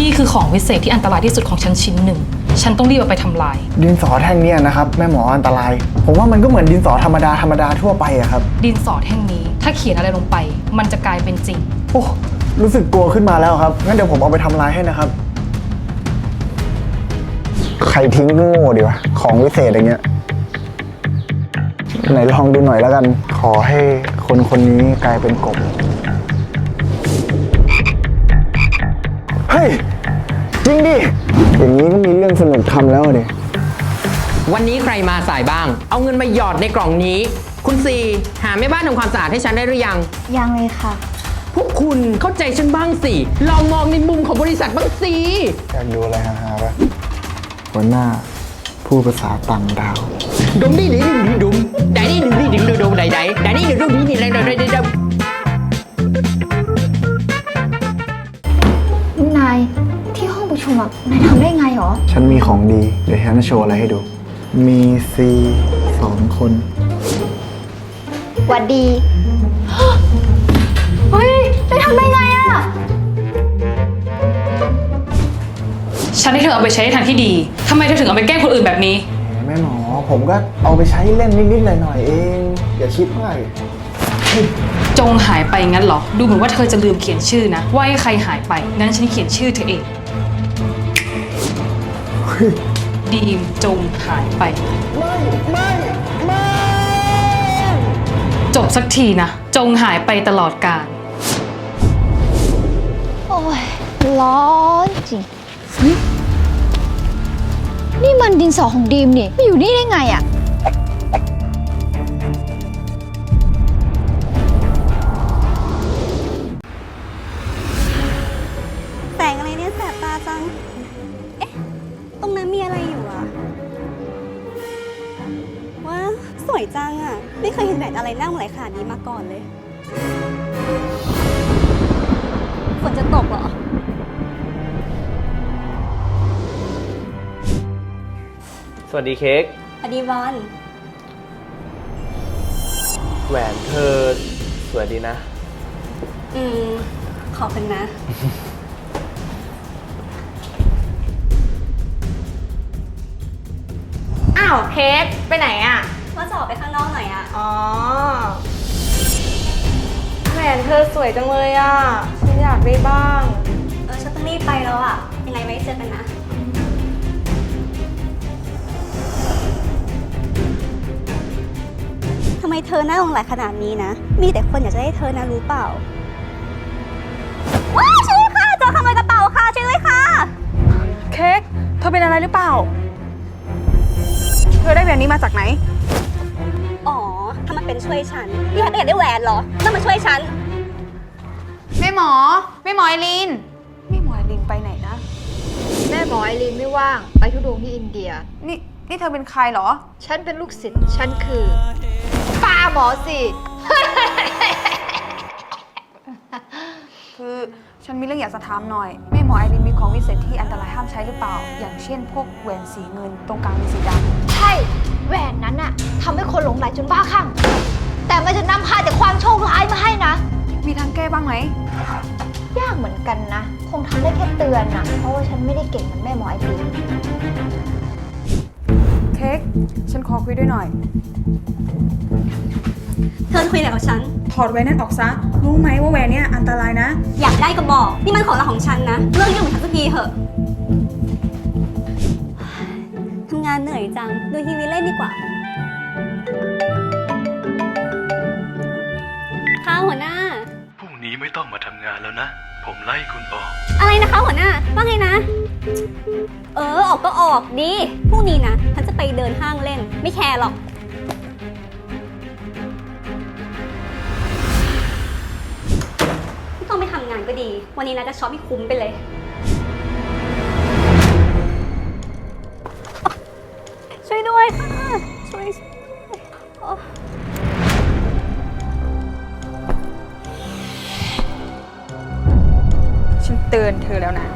นี่คือของวิเศษที่อันตรายที่สุดของฉันชิ้นหนึ่ง ฉันต้องรีบเอาไปทำลาย ดินสอแท่งเนี้ยนะครับแม่หมออันตราย ผมว่ามันก็เหมือนดินสอธรรมดาธรรมดาทั่วไปอะครับดินสอแท่งนี้ ถ้าเขียนอะไรลงไป มันจะกลายเป็นจริง โอ้รู้สึกกลัวขึ้นมาแล้วครับงั้นเดี๋ยวผมเอาไปทำลายให้นะครับ ใครทิ้งก็โง่ดีวะของวิเศษอย่างเงี้ยไหนลองดูหน่อยแล้วกัน ขอให้คนคนนี้กลายเป็นกบ ฮ้ยจริงดิ อย่างนี้ก็มีเรื่องสนุกทำแล้วดิวันนี้ใครมาสายบ้าง เอาเงินมาหยอดในกล่องนี้ คุณซีหาแม่บ้านทำความสะอาดให้ฉันได้หรือยัง ยังเลยค่ะ พวกคุณเข้าใจฉันบ้างสิ ลองมองในมุมของบริษัทบ้างสิ อยากดูอะไรฮาๆปะหัวหน้าพูดภาษาต่างดาวดุมดีดีดีดุมได้ดีดีดีดีดุมได้ได้ได้ดีดีดุมดีดีได้ ฉันมีของดี เดี๋ยวฉันจะโชว์อะไรให้ดู มีซีสองคน หวัดดี เฮ้ยนายทำได้ไงอะฉันให้เธอเอาไปใช้ในทางที่ดี ทำไมเธอถึงเอาไปแกล้งคนอื่นแบบนี้ แม่หมอ ผมก็เอาไปใช้เล่นนิดๆหน่อยๆเอง อย่าคิดมากจงหายไปงั้นเหรอ ดูเหมือนว่าเธอจะลืมเขียนชื่อนะ ว่าให้ใครหายไป งั้นฉันเขียนชื่อเธอเอง ดีมจงหายไป ไม่ไม่ไม่จบสักทีนะ จงหายไปตลอดกาลโอ้ยร้อนจริง นี่มันดินสอของดีมนี่มาอยู่นี่ได้ไงอะ ว้าวสวยจังอะไม่เคยเห็นแดดอะไรหน้าเหมือนขนาดนี้มาก่อนเลยฝนจะตกเหรอ สวัสดีเค้กอดีบอลแหวนเธอสวยดีนะ อืม ขอบคุณนะาวเค้กไปไหนอะว่าจะออกไปข้างนอกหน่อยอะอ๋อแหวนเธอสวยจังเลยอะฉันอยากได้บ้าง เออฉันต้องรีบไปแล้วอะยังไงไว้เจอกันนะ ทำไมเธอหน้าหลงไหลขนาดนี้นะ มีแต่คนอยากจะได้เธอนะรู้เปล่า ว้าวช่วยด้วยค่ะเจอขโมยกระเป๋าค่ะช่วยด้วยค่ะ เค้กเธอเป็นอะไรหรือเปล่าเธอได้แหวนนี้มาจากไหน อ๋อ ถ้ามันเป็นช่วยฉัน พี่แฮปอยากได้แหวนเหรอต้องมาช่วยฉัน แม่หมอ แม่หมอไอรีนไม่หมอยลินไปไหนนะ แม่หมอไอรีนไม่ว่าง ไปทุดงค์ที่อินเดีย นี่นี่เธอเป็นใครเหรอ ฉันเป็นลูกศิษย์ฉันคือป้าหมอสิ คือฉันมีเรื่องอยากจะถามหน่อย แม่หมอไอรินมีของวิเศษที่อันตรายห้ามใช้หรือเปล่า อย่างเช่นพวกแหวนสีเงินตรงกลางมีสีดใช่ แหวนนั้นอะทำให้คนหลงไหลจนบ้าคลั่ง แต่มันจะนำพาแต่ความโชคร้ายมาให้นะำมีทางแก้บ้างไหม ยากเหมือนกันนะ คงทำได้แค่เตือนนะเพราะว่าฉันไม่ได้เก่งเหมือนแม่หมอไอรีนเค้ก ฉันขอคุยด้วยหน่อย เธอคุยอะไรกับฉัน ถอดแหวนนั่นออกซะ รู้ไหมว่าแหวนเนี่ยอันตรายนะ อยากได้ก็บอก นี่มันของเราของฉันนะ เรื่องนี้ของฉันสักทีเถอะานเหนื่อยจัง ดูทีวีเล่นดีกว่า ค่ะหัวหน้า พรุ่งนี้ไม่ต้องมาทำงานแล้วนะ ผมไล่คุณออก อะไรนะคะหัวหน้า ว่าไงนะ เออ ออกก็ออกดีพรุ่งนี้นะฉันจะไปเดินห้างเล่น ไม่แคร์หรอก ไม่ต้องไปทำงานก็ดี วันนี้นะจะช็อปให้คุ้มไปเลย ด้วยค่ะ ช่วยช่วยโอ้ฉันเตือนเธอแล้วนะ